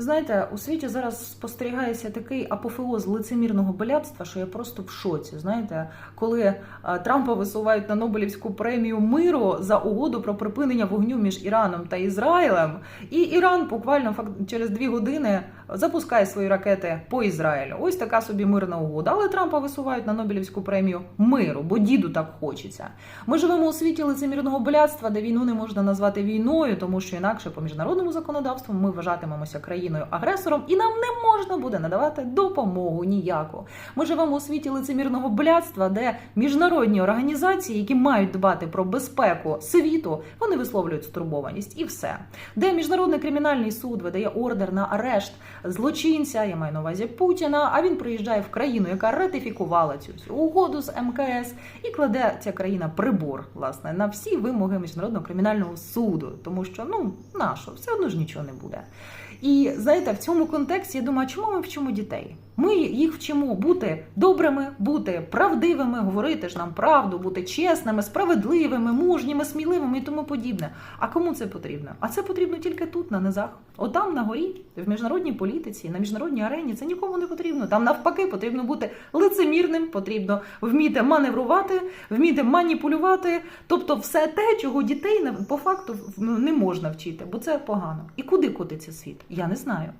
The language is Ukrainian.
Знаєте, у світі зараз спостерігається такий апофеоз лицемірного балябства, що я просто в шоці. Знаєте, коли е, Трампа висувають на Нобелівську премію миру за угоду про припинення вогню між Іраном та Ізраїлем, і Іран буквально через дві години запускає свої ракети по Ізраїлю. Ось така собі мирна угода. Але Трампа висувають на Нобелівську премію миру, бо діду так хочеться. Ми живемо у світі лицемірного блядства, де війну не можна назвати війною, тому що інакше по міжнародному законодавству ми вважатимемося країною агресором, і нам не можна буде надавати допомогу ніяку. Ми живемо у світі лицемірного блядства, де міжнародні організації, які мають дбати про безпеку світу, вони висловлюють стурбованість і все. Де міжнародний кримінальний суд видає ордер на арешт злочинця, я маю на увазі Путіна. А він приїжджає в країну, яка ратифікувала цю угоду з МКС, і кладе ця країна прибор власне на всі вимоги міжнародного кримінального суду, тому що ну нащо, все одно ж нічого не буде. І знаєте, в цьому контексті я думаю, чому ми вчимо дітей? Ми їх вчимо бути добрими, бути правдивими, говорити ж нам правду, бути чесними, справедливими, мужніми, сміливими і тому подібне. А кому це потрібно? А це потрібно тільки тут, на низах. Отам на горі, в міжнародній політиці, на міжнародній арені це нікому не потрібно. Там навпаки потрібно бути лицемірним, потрібно вміти маневрувати, вміти маніпулювати. Тобто, все те, чого дітей по факту не можна вчити, бо це погано. І куди котиться світ? Я не знаю.